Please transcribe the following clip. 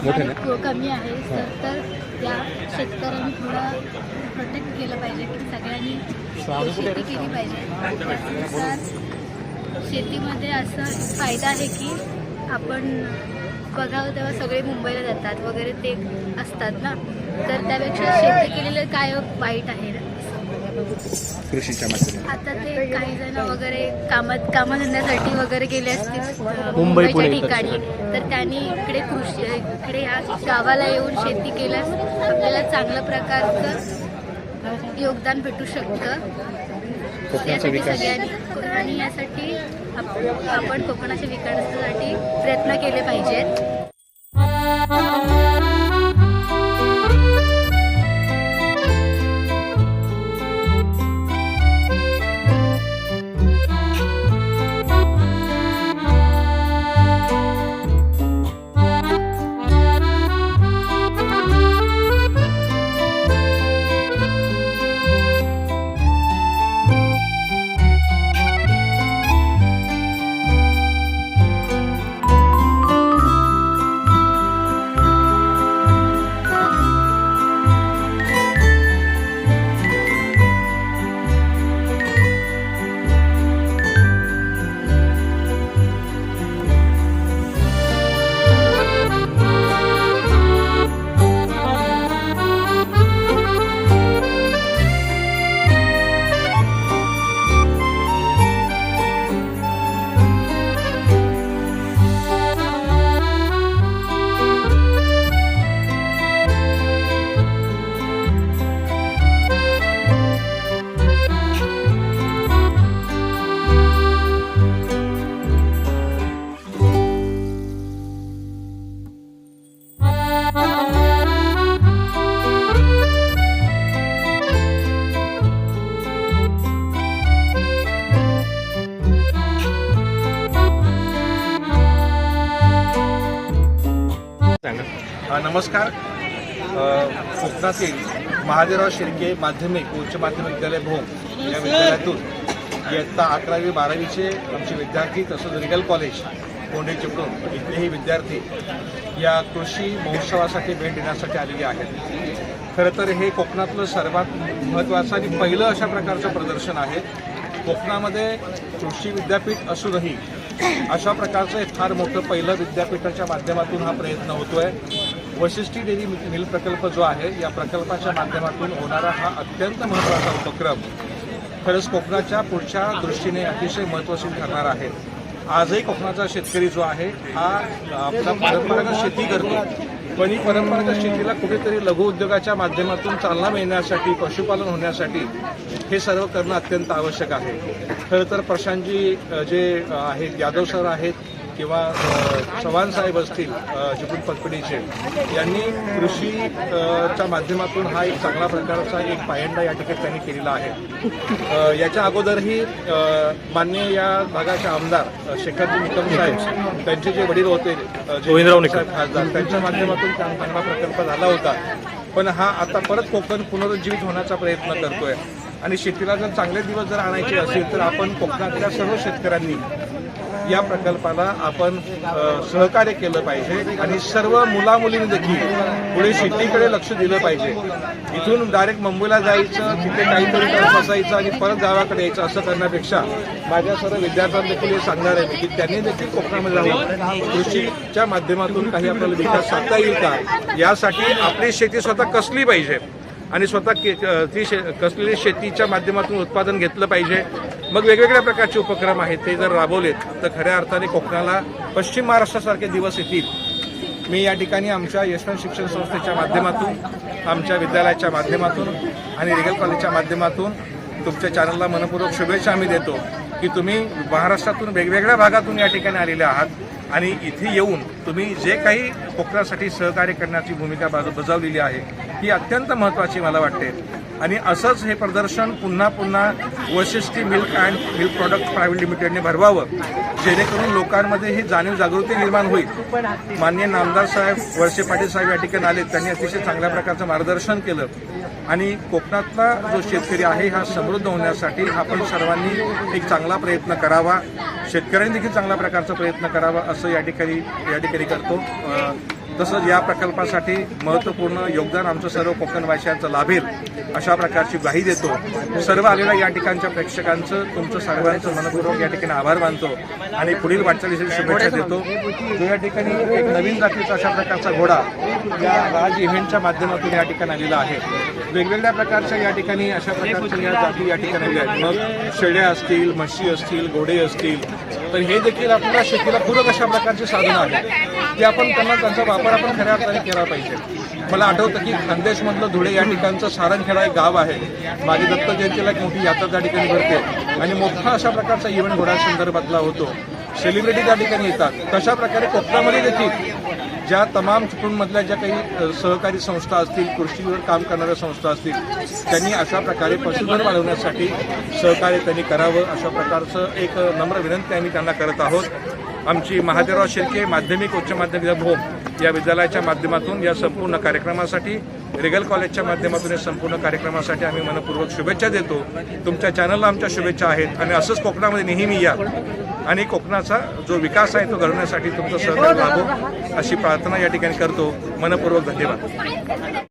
प्रमाण कमी आहे तर तर या शेतकऱ्यांनी थोडं प्रोटेक्ट केलं पाहिजे की सगळ्यांनी शेती केली पाहिजे. तर शेतीमध्ये असं फायदा आहे की आपण बघावं तेव्हा सगळे मुंबईला जातात वगैरे ते असतात ना? तर त्यापेक्षा शेती केलेलं काय वाईट आहे? ना कृषीच्या माध्यमातून. आता ते काही जण वगैरे कामात कामधंद्यासाठी वगैरे गेले असतील. अ, मुंबई, मुंबईच्या पुणे ठिकाणी. तर त्यांनी इकडे कृषी इकडे ह्या गावाला येऊन शेती केल्यास आपल्याला चांगल्या प्रकारचं योगदान भेटू शकतं. कोकणाचा यासाठी विकास. सगळ्यांनी आणि यासाठी आप- आपण कोकणाच्या विकासासाठी प्रयत्न केले पाहिजेत. नमस्कार. कोकणातील महादेवराव शिर्के माध्यमिक उच्च माध्यमिक विद्यालय भोम या विद्यालयातून इयत्ता अकरावी बारावीचे आमचे विद्यार्थी तसंच रिगल कॉलेज कोंडे चिपळूण इथलेही विद्यार्थी या कृषी महोत्सवासाठी भेट देण्यासाठी आलेले आहेत. खरं तर हे कोकणातलं सर्वात महत्त्वाचं आणि पहिलं अशा प्रकारचं प्रदर्शन आहे. कोकणामध्ये कृषी विद्यापीठ असूनही अशा प्रकारचं एक फार मोठं पहिलं विद्यापीठाच्या माध्यमातून हा प्रयत्न होतोय. वशिष्ठी डेअरी मिल प्रकल्प जो आहे या प्रकल्पाच्या माध्यमातून होणारा हा अत्यंत महत्त्वाचा उपक्रम खरंच कोकणाच्या पुढच्या दृष्टीने अतिशय महत्त्वपूर्ण ठरणार आहे. आजही कोकणाचा शेतकरी जो आहे हा आपला परंपरागत शेती करतो. पण ही परंपरागत शेतीला कुठेतरी लघु उद्योगाच्या माध्यमातून चालना मिळण्यासाठी पशुपालन होण्यासाठी हे सर्व करणं अत्यंत आवश्यक आहे. खरं तर प्रशांतजी जे आहेत यादव सर आहेत किंवा चव्हाण साहेब असतील जिपून पतपडीचे यांनी कृषी च्या माध्यमातून हा एक चांगला प्रकारचा एक पायंडा या ठिकाणी त्यांनी केलेला आहे. याच्या अगोदरही मान्य या भागाचे आमदार शेखरजी निकम साहेब त्यांचे जे वडील होते गोविंदराव निकम. खासदार त्यांच्या माध्यमातून चांगला प्रकल्प झाला होता. पण हा आता परत कोकण पुनरुज्जीवित होण्याचा प्रयत्न करतोय. आणि शेतीला जर चांगले दिवस जर आणायचे असेल तर आपण कोकणातल्या सर्व शेतकऱ्यांनी या प्रकल्पाला आपण सहकार्य केलं पाहिजे आणि सर्व मुलामुलींनी देखील पुढे शेतीकडे लक्ष दिलं पाहिजे. इथून डायरेक्ट मुंबईला जायचं तिथे काहीतरी करत बसायचं आणि परत गावाकडे यायचं असं करण्यापेक्षा माझ्या सर्व विद्यार्थ्यांना देखील हे सांगणार आहे की त्यांनी देखील कोकणामध्ये जाऊन कृषीच्या माध्यमातून काही आपल्याला विकास साधता येईल का? यासाठी आपली शेती स्वतः कसली पाहिजे? आणि स्वतः के ती शे कसलेली शेतीच्या माध्यमातून उत्पादन घेतलं पाहिजे? मग वेगवेगळ्या प्रकारचे उपक्रम आहेत ते जर राबवलेत तर खऱ्या अर्थाने कोकणाला पश्चिम महाराष्ट्रासारखे दिवस येतील. मी या ठिकाणी आमच्या यशवंत शिक्षण संस्थेच्या माध्यमातून आमच्या विद्यालयाच्या माध्यमातून आणि रिगल कॉलेजच्या माध्यमातून तुमच्या चॅनलला मनपूर्वक शुभेच्छा आम्ही देतो की तुम्ही महाराष्ट्रातून वेगवेगळ्या भागातून या ठिकाणी आलेले आहात आणि इथे येऊन तुम्ही जे काही कोकणासाठी सहकार्य करण्याची भूमिका बजावलेली आहे ही अत्यंत महत्त्वाची मला वाटते. आणि असंच हे प्रदर्शन पुन्हा पुन्हा Vashishti milk and milk product private लिमिटेडने भरवावं जेणेकरून लोकांमध्ये ही जाणीव जागृती निर्माण होईल. माननीय नामदार साहेब वळसे पाटील साहेब या ठिकाणी आले त्यांनी अतिशय चांगल्या प्रकारचं मार्गदर्शन केलं. आणि कोकणातला जो शेतकरी आहे हा समृद्ध होण्यासाठी आपण सर्वांनी एक चांगला प्रयत्न करावा शेतकऱ्यांनी देखील चांगल्या प्रकारचा प्रयत्न करावा असं या ठिकाणी या ठिकाणी करतो. तसंच या प्रकल्पासाठी महत्त्वपूर्ण योगदान आमचं सर्व कोकण भाषांचं लाभेल अशा प्रकारची ग्वाही देतो. सर्व आलेल्या या ठिकाणच्या प्रेक्षकांचं तुमचं सर्वांचं मनपूर्वक या ठिकाणी आभार मानतो आणि पुढील वाटचालीसाठी शुभेच्छा देतो. जो या ठिकाणी एक नवीन जातीचा अशा प्रकारचा घोडा या राज इव्हेंटच्या माध्यमातून या ठिकाणी आलेला आहे. वेगवेगळ्या प्रकारच्या या ठिकाणी अशा प्रकारच्या या जाती या ठिकाणी आलेल्या आहेत. मग शेळ्या असतील म्हशी असतील घोडे असतील तर हे देखील आपल्याला शेतीला पूरक अशा प्रकारची साधनं आहेत. ते आपण त्यांना त्यांचा वापर आपण खऱ्या अर्थाने केला पाहिजे. मला आठवतं की खानदेशमधलं धुळे या ठिकाणचं सारंगखेडा एक गाव आहे. माझी दत्त जयंतीला एक मोठी यात्रा त्या ठिकाणी भरते. आणि मोठा अशा प्रकारचा इव्हेंट घोड्या संदर्भातला होतो. सेलिब्रिटी त्या ठिकाणी येतात. तशा प्रकारे कोकणामध्ये देखील ज्या तमाम चिपळूणमधल्या ज्या काही सहकारी संस्था असतील कृषीवर काम करणाऱ्या संस्था असतील त्यांनी अशा प्रकारे पशुधन वाढवण्यासाठी सहकार्य त्यांनी करावं अशा प्रकारचं एक नम्र विनंती आम्ही त्यांना करत आहोत. आमची महादेवराव शिर्के माध्यमिक उच्च माध्यमिक भोम या विद्यालयाच्या माध्यमातून या संपूर्ण कार्यक्रमासाठी रिगल कॉलेजच्या माध्यमातून या संपूर्ण कार्यक्रमासाठी आम्ही मनपूर्वक शुभेच्छा देतो. तुमच्या चॅनलला आमच्या शुभेच्छा आहेत. आणि असंच कोकणामध्ये नेहमी या. आणि कोकणाचा जो विकास आहे तो घडवण्यासाठी तुमचं सहकार्य लाभो अशी प्रार्थना या ठिकाणी करतो. मनपूर्वक धन्यवाद.